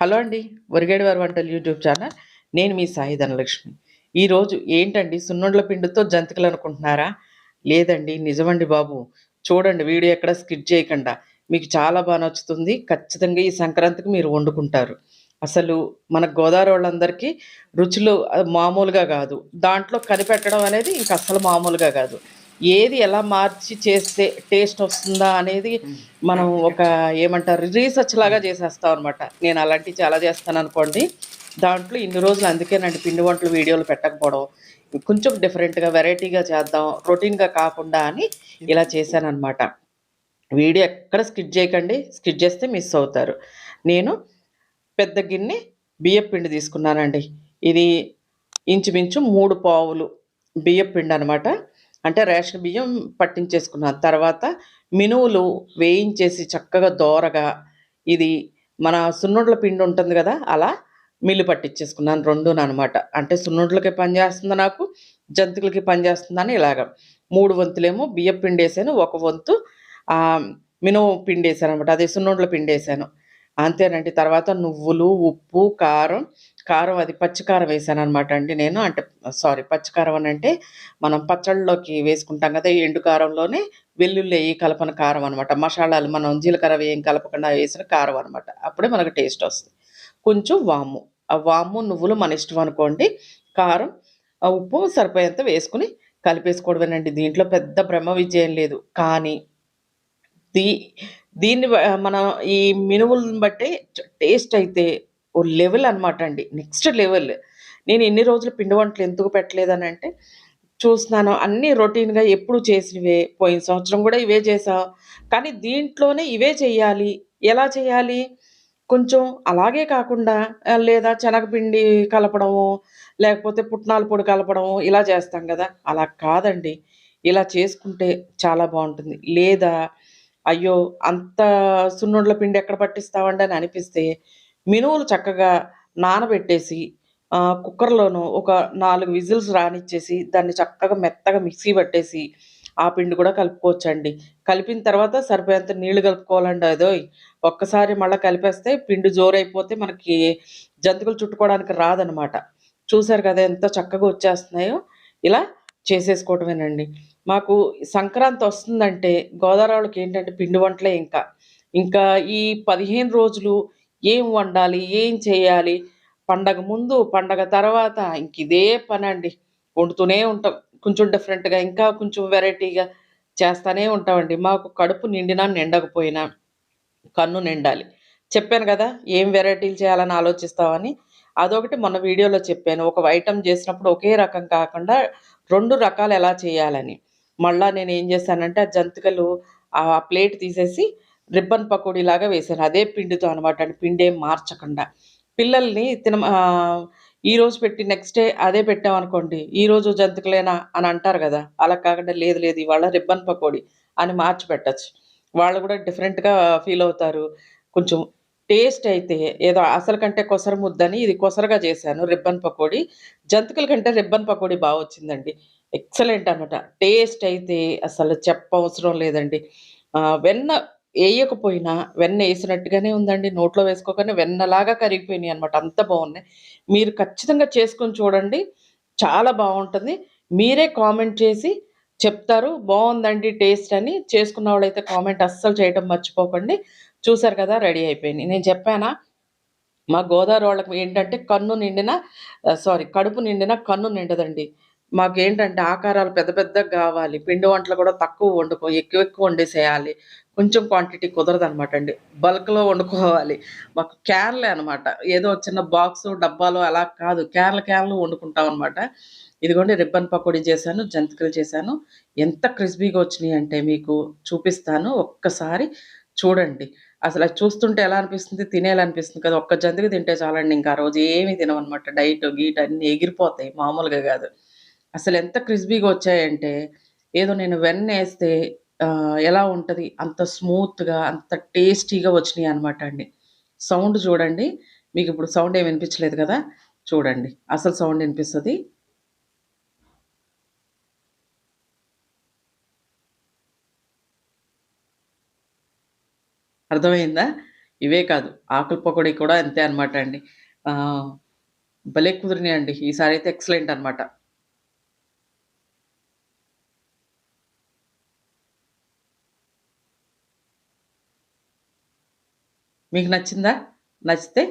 Hello అండి ఒరిగేడు వారి వంటలు యూట్యూబ్ ఛానల్. నేను మీ సాయి ధనలక్ష్మి. ఈరోజు ఏంటండి సున్నుండ్ల పిండితో జంతికలు అనుకుంటున్నారా? లేదండి నిజమండి బాబు. చూడండి వీడియో ఎక్కడ స్కిట్ చేయకుండా. మీకు చాలా బాగా నచ్చుతుంది. ఖచ్చితంగా ఈ సంక్రాంతికి మీరు వండుకుంటారు. అసలు మన గోదావరి వాళ్ళందరికీ రుచులు మామూలుగా కాదు. దాంట్లో కనిపెట్టడం అనేది ఇంక అసలు మామూలుగా కాదు. ఏది ఎలా మార్చి చేస్తే టేస్ట్ వస్తుందా అనేది మనం ఒక ఏమంటారు రీసెర్చ్ లాగా చేసేస్తాం అనమాట నేను అలాంటివి చాలా చేస్తాను అనుకోండి. దాంట్లో ఇన్ని రోజులు అందుకేనండి పిండి వంటలు వీడియోలు పెట్టకపోవడం. కొంచెం డిఫరెంట్గా వెరైటీగా చేద్దాం రొటీన్గా కాకుండా అని ఇలా చేశాను అనమాట వీడియో ఎక్కడ స్కిట్ చేయకండి స్కిట్ చేస్తే మిస్ అవుతారు. నేను పెద్ద గిన్నె బియ్యం పిండి తీసుకున్నానండి. ఇది ఇంచుమించు మూడు పావులు బియ్యం పిండి అనమాట అంటే రేషన్ బియ్యం పట్టించేసుకున్నాను తర్వాత మినువులు వేయించేసి చక్కగా దోరగా ఇది మన సున్నుండ్ల పిండి ఉంటుంది కదా అలా మిల్లు పట్టించేసుకున్నాను రెండును అనమాట అంటే సున్నుండ్లకి పనిచేస్తుంది నాకు జంతికలకి పనిచేస్తుందని ఇలాగ. మూడు వంతులేమో బియ్యం పిండేసాను ఒక వంతు మినువు మినుము అనమాట అదే సున్నుండ్ల పిండేసాను. అంతేనండి. తర్వాత నువ్వులు ఉప్పు కారం కారం అది పచ్చికారం వేసాను అనమాట అండి నేను. అంటే సారీ పచ్చికారం అని అంటే మనం పచ్చళ్ళలోకి వేసుకుంటాం కదా ఈ ఎండు కారంలోనే వెల్లుల్లి వేయి కలపన కారం అనమాట మసాలాలు మనం జీలకర్ర వేయం కలపకుండా వేసిన కారం అనమాట అప్పుడే మనకు టేస్ట్ వస్తుంది. కొంచెం వాము. ఆ వాము నువ్వులు మన ఇష్టం అనుకోండి. కారం ఆ ఉప్పు సరిపోయేంత వేసుకుని కలిపేసుకోవడమేనండి. దీంట్లో పెద్ద బ్రహ్మ విజయం లేదు. కానీ దీ దీన్ని మనం ఈ మినువులను బట్టి టేస్ట్ అయితే ఓ లెవెల్ అనమాట అండి. Next level. నేను ఎన్ని రోజులు పిండి వంటలు ఎందుకు పెట్టలేదని అంటే చూస్తున్నాను అన్నీ రొటీన్గా ఎప్పుడు చేసినవే పోయిన సంవత్సరం కూడా ఇవే చేసా కానీ దీంట్లోనే ఇవే చేయాలి. ఎలా చేయాలి? కొంచెం అలాగే కాకుండా లేదా శనగపిండి కలపడము లేకపోతే పుట్నాల పొడి కలపడము ఇలా చేస్తాం కదా. అలా కాదండి. ఇలా చేసుకుంటే చాలా బాగుంటుంది. లేదా అయ్యో అంత సున్నుండ్ల పిండి ఎక్కడ పట్టిస్తామండి అని అనిపిస్తే మినువులు చక్కగా నానబెట్టేసి కుక్కర్లోనూ ఒక నాలుగు విజిల్స్ రానిచ్చేసి దాన్ని చక్కగా మెత్తగా మిక్సీ పట్టేసి ఆ పిండి కూడా కలుపుకోవచ్చండి. కలిపిన తర్వాత సరిపోయేంత నీళ్ళు కలుపుకోవాలండి. అదో ఒక్కసారి మళ్ళీ కలిపేస్తే పిండి జోరైపోతే మనకి జంతికలు చుట్టుకోవడానికి రాదనమాట. చూశారు కదా ఎంత చక్కగా వచ్చేస్తున్నాయో? ఇలా చేసేసుకోవటమేనండి. మాకు సంక్రాంతి వస్తుందంటే గోదావరి వాళ్ళకి ఏంటంటే పిండి వంటలే ఇంకా. ఇంకా ఈ పదిహేను రోజులు ఏం వండాలి? ఏం చేయాలి? పండగ ముందు పండగ తర్వాత ఇంక ఇదే పని అండి వండుతూనే ఉంటాం. కొంచెం డిఫరెంట్గా ఇంకా కొంచెం వెరైటీగా చేస్తానే ఉంటామండి. మాకు కడుపు నిండినా నిండకపోయినా కన్ను నిండాలి. చెప్పాను కదా ఏం వెరైటీలు చేయాలని ఆలోచిస్తామని అదొకటి మొన్న వీడియోలో చెప్పాను. ఒక ఐటమ్ చేసినప్పుడు ఒకే రకం కాకుండా రెండు రకాలు ఎలా చేయాలని. మళ్ళా నేను ఏం చేశానంటే ఆ జంతికలు ఆ ప్లేట్ తీసేసి రిబ్బన్ పకోడీ లాగా వేసాను అదే పిండితో అనమాట అండి పిండి ఏం మార్చకుండా. పిల్లల్ని తిన ఈరోజు పెట్టి నెక్స్ట్ డే అదే పెట్టామనుకోండి ఈ రోజు జంతికలేనా అని అంటారు కదా. అలా కాకుండా లేదు లేదు ఇవాళ రిబ్బన్ పకోడీ అని మార్చి పెట్టచ్చు వాళ్ళు కూడా డిఫరెంట్గా ఫీల్ అవుతారు. కొంచెం టేస్ట్ అయితే ఏదో అసలు కంటే కొసర ముద్దని ఇది కొసరగా చేశాను రిబ్బన్ పకోడీ. జంతికల కంటే రిబ్బన్ పకోడీ బాగా వచ్చిందండి. ఎక్సలెంట్ అనమాట టేస్ట్ అయితే అసలు చెప్పవసరం లేదండి. వెన్న వేయకపోయినా వెన్న వేసినట్టుగానే ఉందండి. నోట్లో వేసుకోగానే వెన్నలాగా కరిగిపోయినాయి అనమాట అంత బాగున్నాయి. మీరు ఖచ్చితంగా చేసుకొని చూడండి. చాలా బాగుంటుంది. మీరే కామెంట్ చేసి చెప్తారు. బాగుందండి టేస్ట్ అని. చేసుకున్న వాళ్ళైతే కామెంట్ అస్సలు చేయడం మర్చిపోకండి. చూసారు కదా రెడీ అయిపోయింది నేను చెప్పానా? మా గోదావరి వాళ్ళకి ఏంటంటే కన్ను నిండిన సారీ కడుపు నిండిన కన్ను నిండదండి. మాకు ఏంటంటే ఆకారాలు పెద్ద పెద్దగా కావాలి. పిండి వంటలు కూడా తక్కువ వండుకో ఎక్కువ ఎక్కువ వండేసేయాలి. కొంచెం క్వాంటిటీ కుదరదు అనమాట అండి. బల్క్లో వండుకోవాలి. మాకు క్యాన్లే అనమాట ఏదో చిన్న బాక్స్ డబ్బాలో అలా కాదు. క్యాన్లు క్యాన్లు వండుకుంటాం అనమాట ఇదిగోండి రిబ్బన్ పకోడీ చేశాను జంతికలు చేశాను. ఎంత క్రిస్పీగా వచ్చినాయి అంటే మీకు చూపిస్తాను. ఒక్కసారి చూడండి. అసలు అది చూస్తుంటే ఎలా అనిపిస్తుంది? తినేయాలనిపిస్తుంది కదా. ఒక్క జంతికి తింటే చాలండి ఇంకా ఆ రోజు ఏమీ తినమనమాట డైట్ గీట్ అన్నీ ఎగిరిపోతాయి. మామూలుగా కాదు. అసలు ఎంత క్రిస్పీగా వచ్చాయంటే ఏదో నేను వెన్న వేస్తే ఎలా ఉంటుంది? అంత స్మూత్గా అంత టేస్టీగా వచ్చినాయి అనమాట అండి. సౌండ్ చూడండి. మీకు ఇప్పుడు సౌండ్ ఏమి వినిపించలేదు కదా? చూడండి. అసలు సౌండ్ వినిపిస్తుంది. అర్థమైందా? ఇవే కాదు. ఆకుల పకోడీ కూడా అంతే అనమాట అండి. భలే కుదిరినాయండి. ఈసారి అయితే ఎక్సలెంట్ అనమాట మీకు నచ్చిందా? నచ్చితే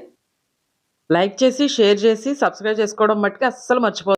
లైక్ చేసి షేర్ చేసి సబ్స్క్రైబ్ చేసుకోవడం మట్టుకు అస్సలు మర్చిపో